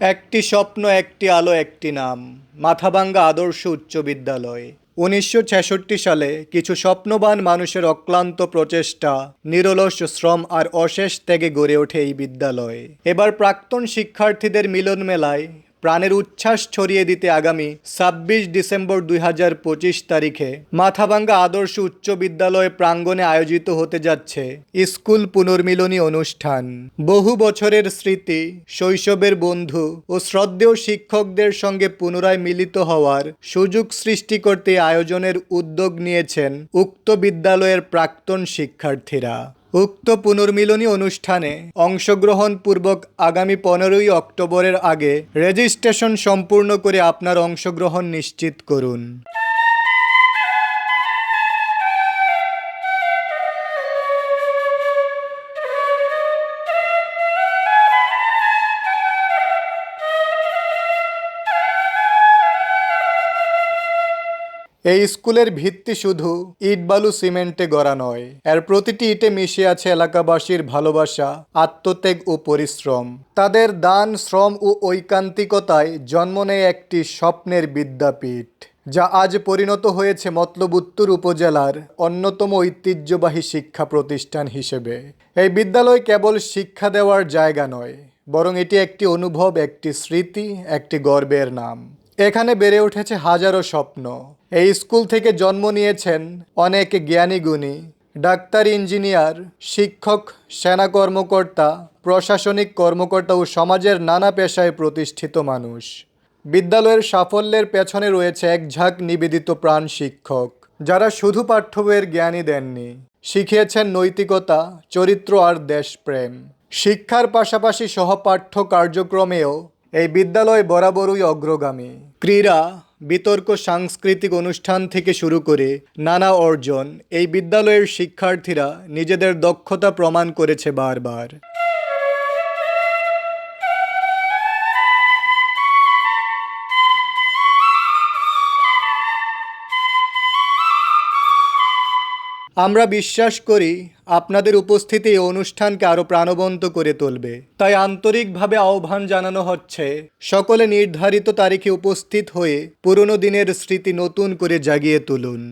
একটি স্বপ্ন, একটি আলো, একটি নাম। মাথাভাঙ্গা আদর্শ উচ্চ বিদ্যালয়। উনিশশো ছেষট্টি সালে কিছু স্বপ্নবান মানুষের অক্লান্ত প্রচেষ্টা, নিরলস শ্রম আর অশেষ ত্যাগে গড়ে ওঠে এই বিদ্যালয়। এবার প্রাক্তন শিক্ষার্থীদের মিলন মেলায় প্রাণের উচ্ছ্বাস ছড়িয়ে দিতে আগামী ছাব্বিশ ডিসেম্বর দুই হাজার পঁচিশ তারিখে মাথাভাঙ্গা আদর্শ উচ্চ বিদ্যালয় প্রাঙ্গণে আয়োজিত হতে যাচ্ছে স্কুল পুনর্মিলনী অনুষ্ঠান। বহু বছরের স্মৃতি, শৈশবের বন্ধু ও শ্রদ্ধেয় শিক্ষকদের সঙ্গে পুনরায় মিলিত হওয়ার সুযোগ সৃষ্টি করতে আয়োজনের উদ্যোগ নিয়েছেন উক্ত বিদ্যালয়ের প্রাক্তন শিক্ষার্থীরা। উক্ত পুনর্মিলনী অনুষ্ঠানে অংশগ্রহণপূর্বক আগামী পনেরোই অক্টোবরের আগে রেজিস্ট্রেশন সম্পূর্ণ করে আপনার অংশগ্রহণ নিশ্চিত করুন। এই স্কুলের ভিত্তি শুধু ইট বালু সিমেন্টে গড়া নয়। এর প্রতিটি ইটে মিশে আছে এলাকাবাসীর ভালোবাসা, আত্মত্যাগ ও পরিশ্রম। তাদের দান, শ্রম ও ঐকান্তিকতায় জন্ম নেয় একটি স্বপ্নের বিদ্যাপীঠ, যা আজ পরিণত হয়েছে মতলবুত্তর উপজেলার অন্যতম ঐতিহ্যবাহী শিক্ষা প্রতিষ্ঠান হিসেবে। এই বিদ্যালয় কেবল শিক্ষা দেওয়ার জায়গা নয়, বরং এটি একটি অনুভব, একটি স্মৃতি, একটি গর্বের নাম। এখানে বেড়ে উঠেছে হাজারো স্বপ্ন। এই স্কুল থেকে জন্ম নিয়েছেন অনেক জ্ঞানী গুণী, ডাক্তার, ইঞ্জিনিয়ার, শিক্ষক, সেনা কর্মকর্তা, প্রশাসনিক কর্মকর্তা ও সমাজের নানা পেশায় প্রতিষ্ঠিত মানুষ। বিদ্যালয়ের সাফল্যের পেছনে রয়েছে এক ঝাঁক নিবেদিত প্রাণ শিক্ষক, যারা শুধু পাঠ্য বইয়ের জ্ঞানই দেননি, শিখিয়েছেন নৈতিকতা, চরিত্র আর দেশপ্রেম। শিক্ষার পাশাপাশি সহপাঠ্য কার্যক্রমেও এই বিদ্যালয় বরাবরই অগ্রগামী। ক্রীড়া বিতর্ক সাংস্কৃতিক অনুষ্ঠান থেকে শুরু করে নানা অর্জন এই বিদ্যালয়ের শিক্ষার্থীরা নিজেদের দক্ষতা প্রমাণ করেছে বারবার। আমরা বিশ্বাস করি আপনাদের উপস্থিতি এই অনুষ্ঠানকে আরও প্রাণবন্ত করে তুলবে। তাই আন্তরিকভাবে আহ্বান জানানো হচ্ছে, সকলে নির্ধারিত তারিখে উপস্থিত হয়ে পুরনো দিনের স্মৃতি নতুন করে জাগিয়ে তুলুন।